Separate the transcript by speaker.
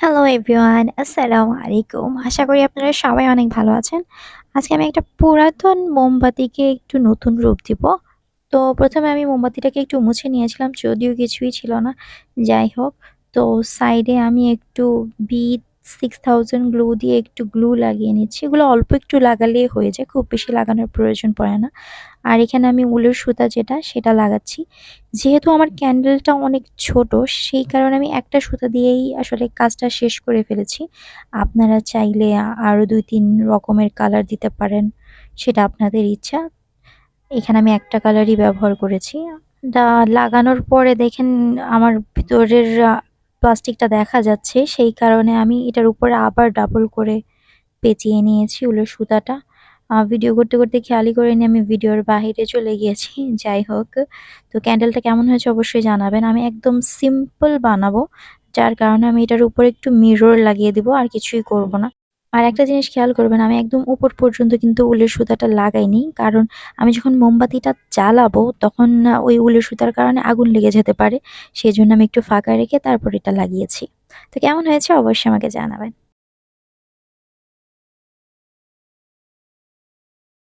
Speaker 1: Hello everyone আসসালামু আলাইকুম আশা করি আপনারা সবাই অনেক ভালো আছেন। আজকে আমি একটা পুরাতন মোমবাতিকে একটু নতুন রূপ দিব। তো প্রথমে আমি মোমবাতিটাকে একটু মুছে নিয়েছিলাম, যদিও কিছুই ছিল না। যাই হোক, তো সাইডে আমি একটু বিট সিক্স থাউজেন্ড গ্লু দিয়ে একটু গ্লু লাগিয়ে নিচ্ছি। এগুলো অল্প একটু লাগালেই হয়ে যায়, খুব বেশি লাগানোর প্রয়োজন পড়ে না। আর এখানে আমি উলের সুতা যেটা, সেটা লাগাচ্ছি। যেহেতু আমার ক্যান্ডেলটা অনেক ছোট, সেই কারণে আমি একটা সুতা দিয়েই আসলে কাজটা শেষ করে ফেলেছি। আপনারা চাইলে আরও দুই তিন রকমের কালার দিতে পারেন, সেটা আপনাদের ইচ্ছা। এখানে আমি একটা কালারই ব্যবহার করেছি। লাগানোর পরে দেখেন, আমার ভিতরের প্লাস্টিকটা দেখা যাচ্ছে, সেই কারণে আমি এটার উপরে আবার ডাবল করে পেঁচিয়ে নিয়েছি উলের সুতাটা। ভিডিও করতে করতে খেয়ালই নিয়ে আমি ভিডিওর বাহিরে চলে গিয়েছি, যাই হোক। তো ক্যান্ডেলটা কেমন হয়েছে অবশ্যই জানাবেন। আমি একদম সিম্পল বানাবো, যার কারণে আমি এটার উপরে একটু মিরর লাগিয়ে দিব, আর কিছুই করব না। আর একটা জিনিস খেয়াল করবেন, আমি একদম উপর পর্যন্ত কিন্তু উলের সুতাটা লাগাইনি। কারণ আমি যখন মোমবাতিটা জ্বালাবো, তখন ওই উলের সুতার কারণে আগুন লেগে যেতে পারে। সেই জন্য আমি একটু ফাঁকা রেখে তারপর এটা লাগিয়েছি। তো কেমন হয়েছে অবশ্যই আমাকে জানাবেন।